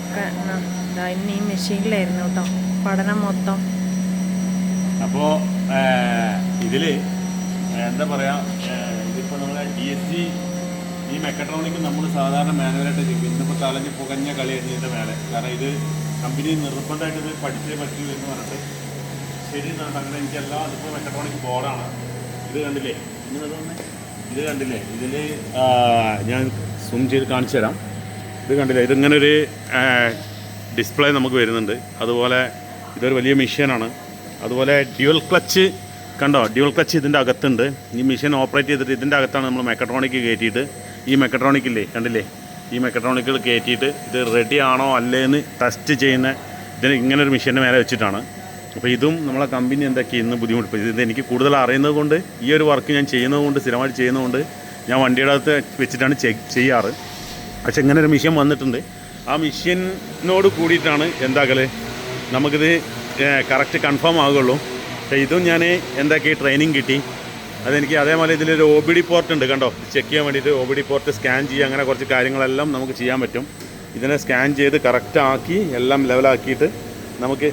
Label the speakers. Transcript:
Speaker 1: ഒക്കെ ഇന്ന് ഈ മെഷീനിലായിരുന്നു കേട്ടോ. പഠനം മൊത്തം.
Speaker 2: അപ്പോ ഇതിൽ എന്താ പറയാ ഇതിപ്പോ നമ്മളെ ഡി എസ് സി ഈ മെക്കട്രോണിക്ക് നമ്മൾ സാധാരണ മാനുവലായിട്ട് ചെയ്യും ഇന്നിപ്പോൾ തലഞ്ഞ് പുകഞ്ഞ കളി ഇതിന്റെ മേലെ. കാരണം ഇത് കമ്പനി നിർബന്ധമായിട്ട് ഇത് പഠിച്ചേ പറ്റൂ എന്ന് പറഞ്ഞിട്ട് ശരി അങ്ങനെ എനിക്കെല്ലാം അതിപ്പോൾ മെക്കട്രോണിക് ബോർഡാണ്. ഇത് കണ്ടില്ലേ? ഇത് കണ്ടില്ലേ? ഇതിൽ ഞാൻ സൂം ചെയ്ത് കാണിച്ചു തരാം. ഇത് കണ്ടില്ല? ഇതിങ്ങനെ ഒരു ഡിസ്പ്ലേ നമുക്ക് വരുന്നുണ്ട്. അതുപോലെ ഇതൊരു വലിയ മെഷീനാണ് അതുപോലെ ഡ്യുവൽ ക്ലച്ച് കണ്ടോ? ഡ്യുവൽ ക്ലച്ച് ഇതിന്റെ അകത്തുണ്ട്. ഈ മെഷീൻ ഓപ്പറേറ്റ് ചെയ്തിട്ട് ഇതിന്റെ അകത്താണ് നമ്മൾ മെക്കട്രോണിക് കയറ്റിയിട്ട്. ഈ മെക്കട്രോണിക്കില്ലേ കണ്ടില്ലേ? ഈ മെക്കട്രോണിക്കിൽ കയറ്റിയിട്ട് ഇത് റെഡി ആണോ അല്ലേന്ന് ടെസ്റ്റ് ചെയ്യുന്ന ഇതിന് ഇങ്ങനെ ഒരു മെഷീന്റെ മേലെ വെച്ചിട്ടാണ്. അപ്പോൾ ഇതും നമ്മളെ കമ്പനി എന്തൊക്കെ ഇന്ന് ബുദ്ധിമുട്ടിപ്പോൾ ഇത് എനിക്ക് കൂടുതൽ അറിയുന്നത് കൊണ്ട് ഈ ഒരു വർക്ക് ഞാൻ ചെയ്യുന്നത് കൊണ്ട് സ്ഥിരമായിട്ട് ചെയ്യുന്നതുകൊണ്ട് ഞാൻ വണ്ടിയുടെ അകത്ത് വെച്ചിട്ടാണ് ചെയ്യാറ്. പക്ഷെ ഇങ്ങനെ ഒരു മിഷ്യൻ വന്നിട്ടുണ്ട്. ആ മിഷ്യനോട് കൂടിയിട്ടാണ് എന്താക്കൽ? നമുക്കിത് കറക്റ്റ് കൺഫേം ആകുള്ളൂ പക്ഷേ ഇതും ഞാൻ എന്താക്കി ട്രെയിനിങ് കിട്ടി. അതെനിക്ക് അതേപോലെ ഇതിലൊരു ഒ ബി ഡി പോർട്ട് ഉണ്ട് കണ്ടോ? ചെക്ക് ചെയ്യാൻ വേണ്ടിയിട്ട് O B D port scan ചെയ്യുക അങ്ങനെ കുറച്ച് കാര്യങ്ങളെല്ലാം നമുക്ക് ചെയ്യാൻ പറ്റും. ഇതിനെ സ്കാൻ ചെയ്ത് കറക്റ്റാക്കി എല്ലാം ലെവലാക്കിയിട്ട് നമുക്ക്